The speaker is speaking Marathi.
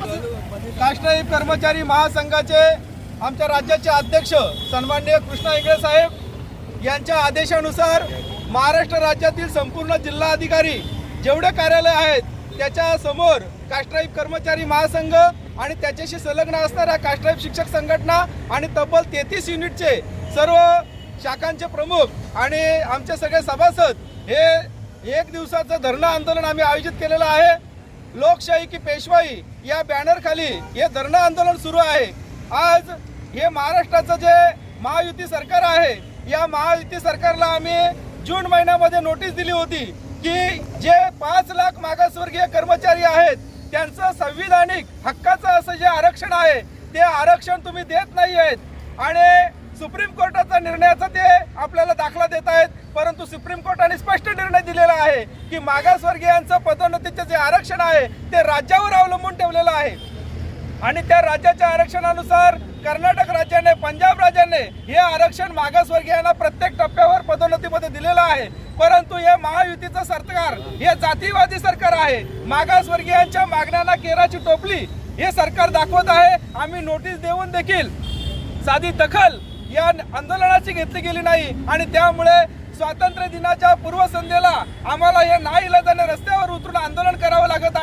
राष्ट्रीय कर्मचारी महासंघाचे आमच्या राज्याचे अध्यक्ष सन्माननीय कृष्णा इंगळे साहेब यांच्या आदेशानुसार महाराष्ट्र राज्यातील संपूर्ण जिल्हाधिकारी जेवढे कार्यालय आहेत त्याच्यासमोर कास्ट्राईब कर्मचारी महासंघ आणि त्याच्याशी संलग्न असणाऱ्या कास्ट्राईब शिक्षक संघटना आणि तब्बल तेहतीस युनिटचे सर्व शाखांचे प्रमुख आणि आमचे सगळे सभासद हे एक दिवसाचं धरणं आंदोलन आम्ही आयोजित केलेलं आहे. लोकशाही की पेशवाई या बॅनरखाली हे धरणं आंदोलन सुरू आहे. आज हे महाराष्ट्राचं जे महायुती सरकार आहे या महायुती सरकारला आम्ही जून महिन्यामध्ये नोटीस दिली होती की जे पाच लाख मागासवर्गीय कर्मचारी आहेत त्यांचं संविधानिक हक्काचं असं जे आरक्षण आहे ते आरक्षण तुम्ही देत नाही आहेत. आणि सुप्रीम कोर्टाचा निर्णयाचा ते आपल्याला दाखला देत आहेत परंतु सुप्रीम कोर्टाने स्पष्ट निर्णय दिलेला आहे की मागासवर्गीयांचं पदोन्नतीचे आरक्षण आहे ते राज्यावर अवलंबून ठेवलेलं आहे. आणि त्या राज्याच्या आरक्षणानुसार कर्नाटक राज्याने पंजाब राज्याने हे आरक्षण मागासवर्गीयांना प्रत्येक टप्प्यावर पदोन्नतीमध्ये दिलेलं आहे. परंतु हे महायुतीचं सरकार हे जातीवादी सरकार आहे. मागासवर्गीयांच्या मागण्यांना केराची टोपली हे सरकार दाखवत आहे. आम्ही नोटीस देऊन देखील साधी दखल या आंदोलनाची घेतली गेली नाही. आणि त्यामुळे स्वातंत्र्य दिनाच्या पूर्वसंध्येला आम्हाला हे नाईलाजाने रस्त्यावर उतरून आंदोलन करावं लागत आहे.